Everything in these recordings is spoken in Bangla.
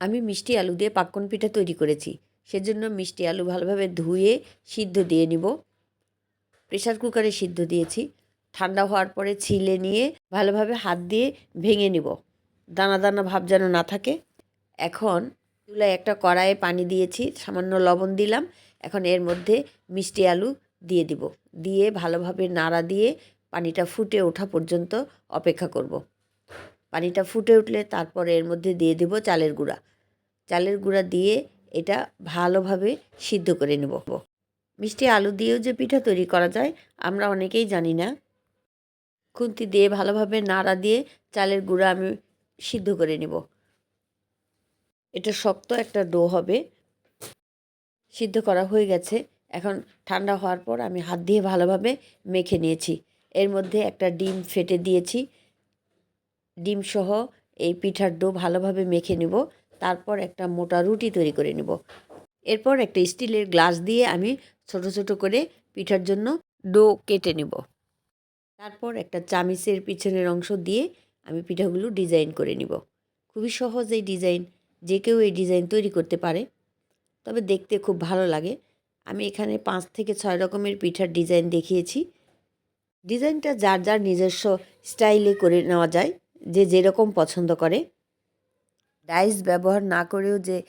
আমি মিষ্টি আলু দিয়ে পাক্কন পিঠা তৈরি করেছি। সেজন্য মিষ্টি আলু ভালোভাবে ধুয়ে সিদ্ধ দিয়ে নিব। প্রেশার কুকারে সিদ্ধ দিয়েছি। ঠান্ডা হওয়ার পরে ছিলে নিয়ে ভালোভাবে হাত দিয়ে ভেঙে নিব। দানা দানা ভাব যেন না থাকে। এখন চুলায় একটা কড়াইয়ে পানি দিয়েছি, সামান্য লবণ দিলাম। এখন এর মধ্যে মিষ্টি আলু দিয়ে দিব। দিয়ে ভালোভাবে নাড়া দিয়ে পানিটা ফুটে ওঠা পর্যন্ত অপেক্ষা করব। পানিটা ফুটে উঠলে তারপরে এর মধ্যে দিয়ে দেব চালের গুঁড়া। চালের গুঁড়া দিয়ে এটা ভালোভাবে সিদ্ধ করে নেব। মিষ্টি আলু দিয়েও যে পিঠা তৈরি করা যায়, আমরা অনেকেই জানি না। খুন্তি দিয়ে ভালোভাবে নাড়া দিয়ে চালের গুঁড়া আমি সিদ্ধ করে নেব। এটা শক্ত একটা ডো হবে। সিদ্ধ করা হয়ে গেছে। এখন ঠান্ডা হওয়ার পর আমি হাত দিয়ে ভালোভাবে মেখে নিয়েছি। এর মধ্যে একটা ডিম ফেটে দিয়েছি। ডিম সহ এই পিঠার ডো ভালোভাবে মেখে নেব। তারপর একটা মোটা রুটি তৈরি করে নেব। এরপর একটা স্টিলের গ্লাস দিয়ে আমি ছোট ছোট করে পিঠার জন্য ডো কেটে নেব। তারপর একটা চামিচের পিছনের অংশ দিয়ে আমি পিঠাগুলো ডিজাইন করে নিব। খুবই সহজ এই ডিজাইন, যে কেউ এই ডিজাইন তৈরি করতে পারে। তবে দেখতে খুব ভালো লাগে। আমি এখানে পাঁচ থেকে ছয় রকমের পিঠার ডিজাইন দেখিয়েছি। ডিজাইনটা যার যার নিজস্ব স্টাইলে করে নেওয়া যায়। যে যেরকম পছন্দ করে। ডাইস ব্যবহার না করেও যে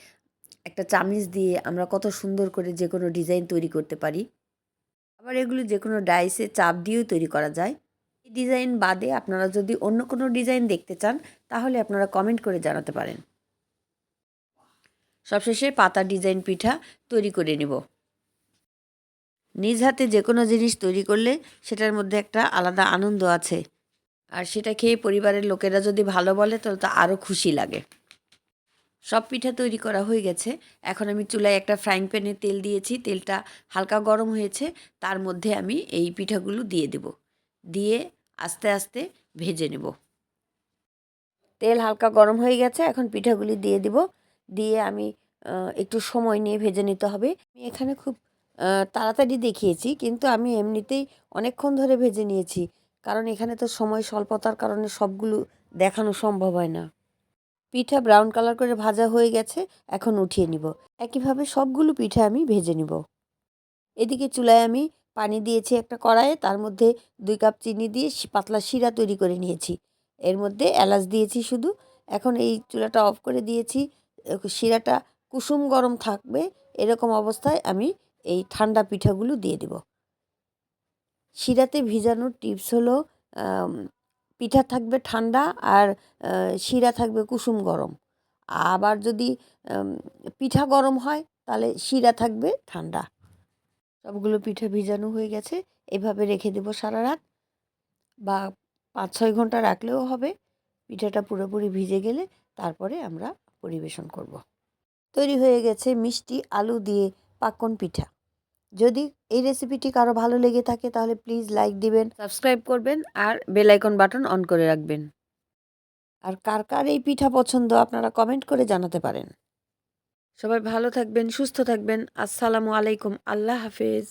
একটা চামিচ দিয়ে আমরা কত সুন্দর করে যে কোনো ডিজাইন তৈরি করতে পারি। আবার এগুলো যে কোনো ডাইসে চাপ দিয়েও তৈরি করা যায়। এই ডিজাইন বাদে আপনারা যদি অন্য কোনো ডিজাইন দেখতে চান, তাহলে আপনারা কমেন্ট করে জানাতে পারেন। সবশেষে পাতা ডিজাইন পিঠা তৈরি করে নেব। নিজ হাতে যে কোনো জিনিস তৈরি করলে সেটার মধ্যে একটা আলাদা আনন্দ আছে। আর সেটা খেয়ে পরিবারের লোকেরা যদি ভালো বলে, তাহলে তো আরও খুশি লাগে। সব পিঠা তৈরি করা হয়ে গেছে। এখন আমি চুলায় একটা ফ্রাইং প্যানে তেল দিয়েছি। তেলটা হালকা গরম হয়েছে। তার মধ্যে আমি এই পিঠাগুলো দিয়ে দেব। দিয়ে আস্তে আস্তে ভেজে নেব। তেল হালকা গরম হয়ে গেছে। এখন পিঠাগুলি দিয়ে দিব। দিয়ে আমি একটু সময় নিয়ে ভেজে নিতে হবে। আমি এখানে খুব তাড়াতাড়ি দেখিয়েছি, কিন্তু আমি এমনিতেই অনেকক্ষণ ধরে ভেজে নিয়েছি। কারণ এখানে তো সময় স্বল্পতার কারণে সবগুলো দেখানো সম্ভব হয় না। পিঠা ব্রাউন কালার করে ভাজা হয়ে গেছে, এখন উঠিয়ে নিব। একইভাবে সবগুলো পিঠা আমি ভেজে নিব। এদিকে চুলায় আমি পানি দিয়েছি একটা কড়াইয়ে, তার মধ্যে দুই কাপ চিনি দিয়ে পাতলা শিরা তৈরি করে নিয়েছি। এর মধ্যে এলাচ দিয়েছি শুধু। এখন এই চুলাটা অফ করে দিয়েছি। শিরাটা কুসুম গরম থাকবে, এরকম অবস্থায় আমি এই ঠান্ডা পিঠাগুলো দিয়ে দেব। শিরাতে ভিজানোর টিপস হলো পিঠা থাকবে ঠান্ডা আর শিরা থাকবে কুসুম গরম। আবার যদি পিঠা গরম হয়, তাহলে শিরা থাকবে ঠান্ডা। সবগুলো পিঠা ভিজানো হয়ে গেছে, এভাবে রেখে দেবো সারা রাত। বা পাঁচ ছয় ঘণ্টা রাখলেও হবে, পিঠাটা পুরোপুরি ভিজে গেলে তারপরে আমরা পরিবেশন করব। তৈরি হয়ে গেছে মিষ্টি আলু দিয়ে পাক্কন পিঠা। যদি এই রেসিপিটি কারও ভালো লেগে থাকে তাহলে প্লিজ লাইক দিবেন। সাবস্ক্রাইব করবেন আর বেল আইকন বাটন অন করে রাখবেন। আর কার কার এই পিঠা পছন্দ আপনারা কমেন্ট করে জানাতে পারেন। সবাই ভালো থাকবেন সুস্থ থাকবেন। আসসালামু আলাইকুম আল্লাহ হাফেজ।